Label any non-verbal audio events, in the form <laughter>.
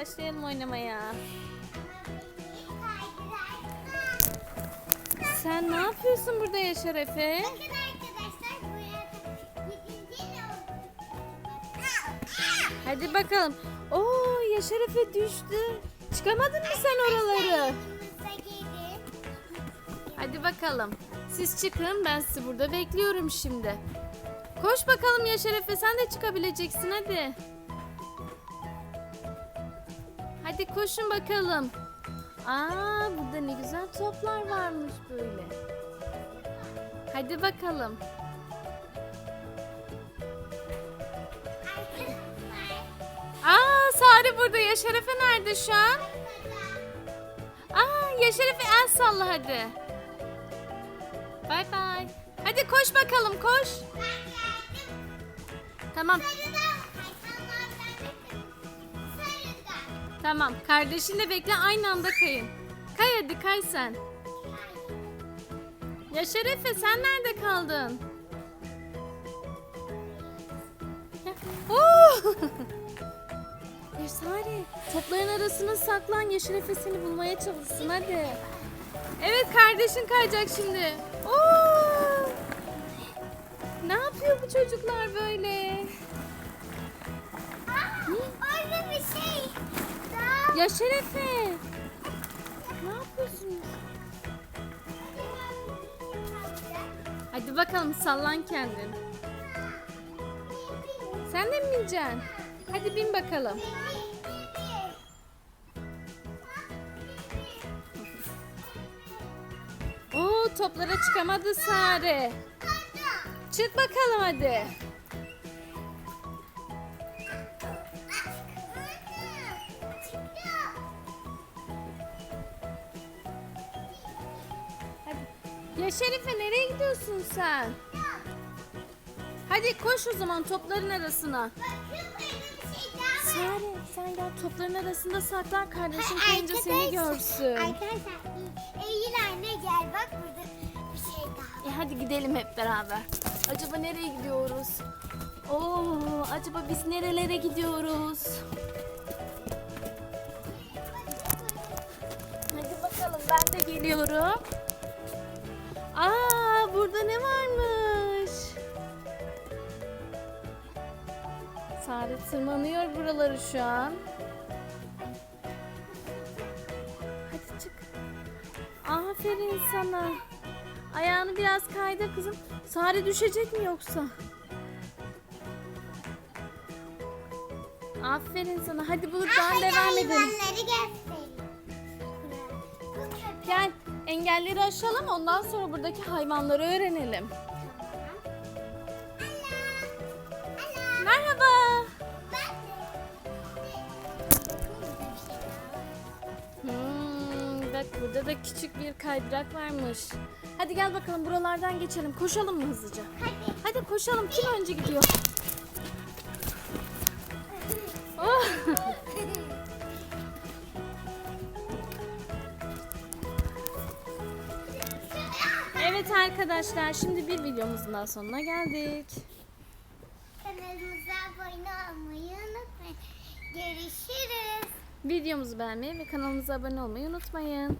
başlayalım oynamaya. Sen ne yapıyorsun burada Yaşar Efe? Hadi bakalım. Oo Yaşar Efe düştü. Çıkamadın mı sen oraları? Hadi bakalım. Siz çıkın ben sizi burada bekliyorum şimdi. Koş bakalım Yaşar Efe sen de çıkabileceksin hadi. Koşun bakalım. Aa burada ne güzel toplar varmış böyle. Hadi bakalım. Aa Sare burada. Yaşar Efe nerede şu an? Aa Yaşar Efe el salla hadi. Bay bay. Hadi koş bakalım koş. Tamam tamam. Kardeşinle bekle aynı anda kayın. Kay hadi kay sen. Yaşar Efe sen nerede kaldın? Oo! <laughs> Sare topların arasına saklan Yaşar Efe seni bulmaya çalışsın hadi. Evet kardeşin kayacak şimdi. Oo! Ne yapıyor bu çocuklar böyle? Aa, Yaşar Efe. Ne yapıyorsunuz? Hadi bakalım sallan kendin. Sen de mi bineceksin? Hadi bin bakalım. Oo toplara çıkamadı Sare. Çık bakalım hadi. Ya Şerife nereye gidiyorsun sen? Hadi koş o zaman topların arasına. Sare sen gel topların arasında saklan kardeşin kayınca seni görsün. Arkadaşlar Eylül anne gel bak burada bir şey daha. E hadi gidelim hep beraber. Acaba nereye gidiyoruz? Oo, acaba biz nerelere gidiyoruz? Hadi bakalım ben de geliyorum. Tırmanıyor buraları şu an. Hadi çık. Aferin sana. Ayağını biraz kaydır kızım. Sare düşecek mi yoksa? Aferin sana. Hadi buradan devam edelim. Gel engelleri aşalım ondan sonra buradaki hayvanları öğrenelim. Burada da küçük bir kaydırak varmış. Hadi gel bakalım buralardan geçelim. Koşalım mı hızlıca? Hadi. Hadi koşalım. Kim önce gidiyor? Oh. Evet arkadaşlar şimdi bir videomuzun daha sonuna geldik. Kanalımıza abone olmayı unutmayın. Görüşürüz. Videomuzu beğenmeyi ve kanalımıza abone olmayı unutmayın.